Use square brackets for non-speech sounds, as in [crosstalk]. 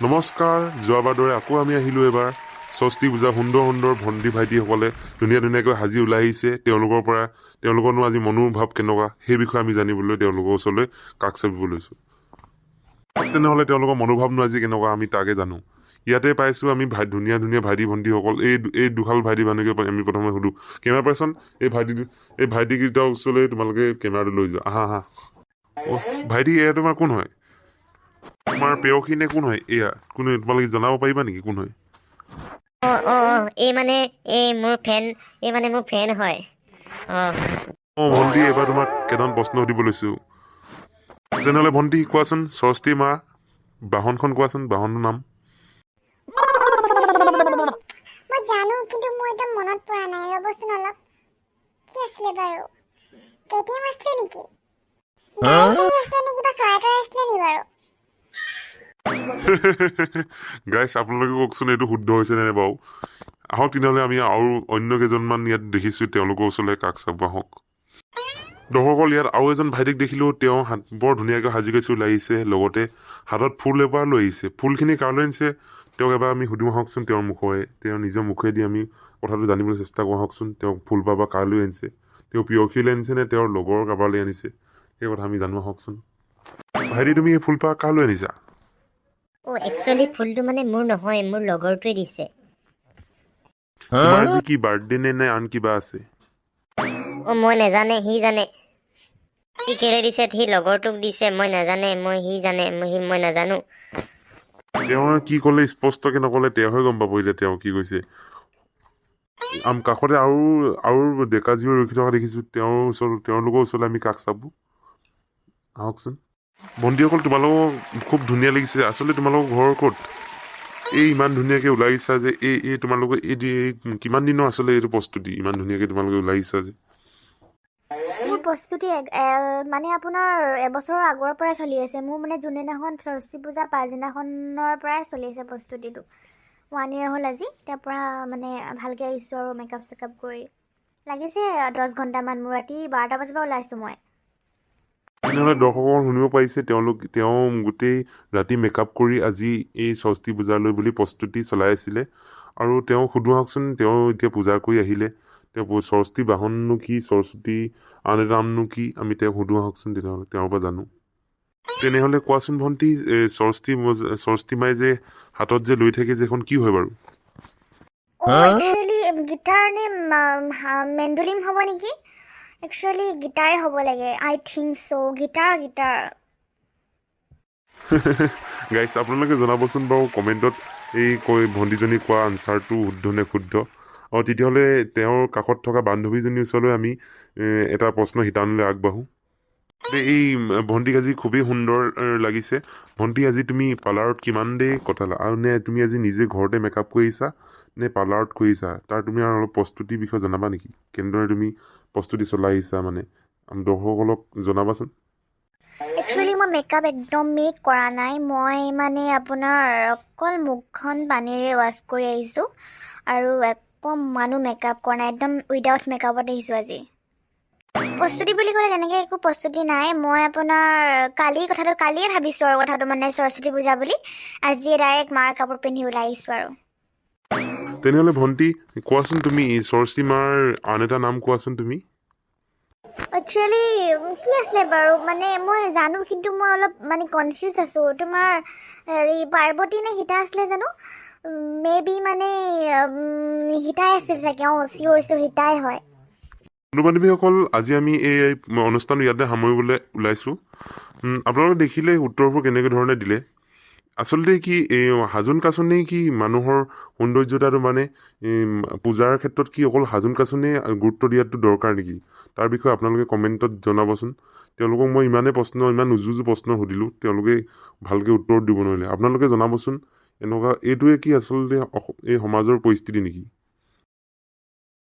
নমস্কাৰ যোৱাবাৰ দৰে আকৌ আমি আহিলোঁ এবাৰ। ষষ্ঠী পূজা সুন্দৰ সুন্দৰ ভণ্টি ভাইটিসকলে ধুনীয়া ধুনীয়াকৈ সাজি ওলাই আহিছে। তেওঁলোকৰ পৰা তেওঁলোকৰনো আজি মনোভাৱ কেনেকুৱা সেই বিষয়ে আমি জানিবলৈ তেওঁলোকৰ ওচৰলৈ কাষ চাপিব লৈছোঁ। তেনেহ'লে তেওঁলোকৰ মনোভাৱনো আজি কেনেকুৱা আমি তাকে জানো। ইয়াতে পাইছোঁ আমি ভাই ধুনীয়া ধুনীয়া ভাইটি ভণ্টিসকল। এই এই দুহাল ভাইটি ভণ্টিকে আমি প্ৰথমে সুধোঁ। কেমেৰা পাৰ্চন এই ভাইটি এই ভাইটিকেইটাৰ ওচৰলৈ তোমালোকে কেমেৰাটো লৈ যোৱা। আহা আহা। ভাইটি এয়া তোমাৰ কোন হয়? তোমাৰ পেয়সী নে কোন হয়? এয়া কোনে তোমালোকে জনাব পাৰিবা নেকি কোন হয়? অঁ অঁ অঁ এই মানে এই মোৰ ফেন এই মানে মোৰ ফেন হয়। অঁ। অঁ ভণ্টি এইবাৰ তোমাক কেইটামান প্ৰশ্ন সুধিব লৈছোঁ। তেনেহ'লে ভণ্টি কোৱাচোন সৰস্বতী মা বাহনখন কোৱাচোন বাহনৰ নাম? মই জানো কিন্তু মোৰ একদম মনত পৰা নাই। ৰ'বচোন অলপ। কি আছিলে বাৰু? কেটিএম আছিলে নেকি? গাড়ী আছিলে নেকি বা চৰাই তৰাই আছিলে নেকি বাৰু? [laughs] গাইছ আপোনালোকে কওকচোন এইটো শুদ্ধ হৈছে নে বাৰু? আহক তেনেহ'লে আমি আৰু অন্য কেইজনমান ইয়াত দেখিছোঁ তেওঁলোকৰ ওচৰলৈ কাষ চাব আহক দৰ্শকসকল ইয়াত আৰু এজন ভাইটিক দেখিলোঁ তেওঁ হাত বৰ ধুনীয়াকৈ সাজি কাচি ওলাই আহিছে লগতে হাতত ফুল এপাহ লৈ আহিছে। ফুলখিনি কাৰণলৈ আনিছে? তেওঁক এবাৰ আমি সুধিম আহকচোন তেওঁৰ মুখৰে তেওঁৰ নিজৰ মুখেদি আমি কথাটো জানিবলৈ চেষ্টা কৰোঁ আহকচোন তেওঁক ফুলপাহ বা কাৰলৈ আনিছে? তেওঁ প্ৰিয়সীলৈ আনিছে নে তেওঁৰ লগৰ কাৰোবালৈ আনিছে? সেই কথা আমি জানো আহকচোন। ভাইটি তুমি এই ফুলপাহ কাৰলৈ আনিছা? অঁ একচুৱেলি ফুলটো মানে মোৰ নহয় মোৰ লগৰটোৱে দিছে। তোমাৰ আজি কি বাৰ্থডে নে নে আন কিবা আছে? অঁ মই নাজানে সি জানে। সি কেলে দিছে সি লগৰটোক দিছে মই নাজানে মই সি জানে মই সি মই নাজানো। তেওঁ কি ক'লে স্পষ্টকৈ নক'লে তেওঁহে গম পাব এতিয়া তেওঁ কি কৈছে। আম কাষতে আৰু আৰু ডেকা জীৱ ৰখি থকা দেখিছোঁ তেওঁৰ ওচৰত তেওঁলোকৰ ওচৰলৈ আমি কাষ চাব আহকচোন। ভণ্টিসকল তোমালোকক খুব ধুনীয়া লাগিছে। আচলতে তোমালোকৰ ঘৰ ক'ত? এই ইমান ধুনীয়াকৈ ওলাই আহিছা যে এই এই তোমালোকে এই দি- এই কিমান দিনৰ আচলতে এইটো প্ৰস্তুতি? ইমান ধুনীয়াকৈ তোমালোকে ওলাই আহিছা যে। মোৰ প্ৰস্তুতি মানে আপোনাৰ এবছৰৰ আগৰ পৰাই চলি আছে। মোৰ মানে যোনদিনাখন সৰস্বতী পূজা পাছদিনাখনৰ পৰাই চলি আছে প্ৰস্তুতিটো। ওৱান ইয়েৰ হ'ল আজি। তাৰ পৰা মানে ভালকৈ আহিছোঁ আৰু মেকআপ চেকআপ কৰি লাগিছে। দহ ঘণ্টামান। মোৰ ৰাতি বাৰটা বজাৰ পৰা ওলাইছোঁ মই। তেনেহ'লে দৰ্শকক শুনিব পাৰিছে তেওঁলোক তেওঁ গোটেই ৰাতি মেকআপ কৰি আজি এই সৰস্বতী পূজালৈ বুলি প্ৰস্তুতি চলাই আছিলে। আৰু তেওঁ সুধো আহকচোন তেওঁ এতিয়া পূজা কৰি আহিলে। তেওঁ সৰস্বতী বাহননো কি সৰস্বতী আন এটা নামনো কি? আমি তেওঁক সুধো আহকচোন তেনেহ'লে তেওঁৰ পৰা জানো। তেনেহ'লে কোৱাচোন ভণ্টি সৰস্বতী সৰস্বতী মাই যে হাতত যে লৈ থাকে যে এখন কি হয় বাৰু? গীটাৰ নে মেণ্ডুলিম হ'ব নেকি? একচুৱেলি গীটাৰে হ'ব লাগে। আই থিংক চ' গীটাৰ গীটাৰ গাইছ আপোনালোকে জনাবচোন বাৰু কমেণ্টত এই কৈ ভণ্টিজনী কোৱা আনচাৰটো শুদ্ধ নে শুদ্ধ। আৰু তেতিয়াহ'লে তেওঁৰ কাষত থকা বান্ধৱীজনীৰ ওচৰলৈ আমি এটা প্ৰশ্ন শিতানলৈ আগবাঢ়োঁ। এই ভণ্টিক আজি খুবেই সুন্দৰ লাগিছে। ভণ্টি আজি তুমি পাৰ্লাৰত কিমান দেৰি কটালা? আৰু নে তুমি আজি নিজে ঘৰতে মেকআপ কৰিছা? নে পাৰ্লাৰত কৰিছা? তাৰ তুমি আৰু অলপ প্ৰস্তুতিৰ বিষয়ে জনাবা নেকি? কেনেদৰে তুমি প্ৰস্তুতি চলাই আহিছা মানে। দৰ্শকসকলক জনাবাচোন। একচুৱেলি মই মেকআপ একদমেই কৰা নাই। মই মানে আপোনাৰ অকল মুখখন পানীৰে ৱাছ কৰি আহিছোঁ। আৰু অকণমানো মেকআপ কৰা নাই। একদম উইদাউট মেকআপত আহিছোঁ আজি। প্ৰস্তুতি বুলি ক'লে তেনেকৈ একো প্ৰস্তুতি নাই। মই আপোনাৰ কালি কথাটো কালিয়ে ভাবিছোঁ আৰু কথাটো মানে সৰস্বতী পূজা বুলি। আজিয়ে ডাইৰেক্ট মাৰ কাপোৰ পিন্ধি ওলাই আহিছোঁ আৰু। তেনেহ'লে ভণ্টি কোৱাচোন তুমি সৰস্বতী আন এটা নাম কোৱাচোন তুমি? একচুৱেলি কি আছিলে বাৰু? মানে মই জানো কিন্তু মই অলপ মানে কনফিউজ আছোঁ। তোমাৰ হেৰি পাৰ্বতী নে সীতা আছিলে জানো? মে বি মানে সীতাই আছিল চাগে অঁ চিঞৰ চিঞৰ সীতাই হয়। বন্ধু বান্ধৱীসকল আজি আমি এই অনুষ্ঠানটো ইয়াতে সামৰিবলৈ ওলাইছোঁ। আপোনালোকে দেখিলে উত্তৰবোৰ কেনেকৈ ধৰণে দিলে। আচলতে কি এই সাজোন কাচোনেই কি মানুহৰ সৌন্দৰ্যতাটো মানে পূজাৰ ক্ষেত্ৰত কি অকল সাজোন কাচোনেই গুৰুত্ব দিয়াটো দৰকাৰ নেকি? তাৰ বিষয়ে আপোনালোকে কমেণ্টত জনাবচোন। তেওঁলোকক মই ইমানেই প্ৰশ্ন ইমান উজু উজু প্ৰশ্ন সুধিলোঁ তেওঁলোকে ভালকৈ উত্তৰ দিব নোৱাৰিলে। আপোনালোকে জনাবচোন এনেকুৱা এইটোৱে কি আচলতে এই সমাজৰ পৰিস্থিতি নেকি?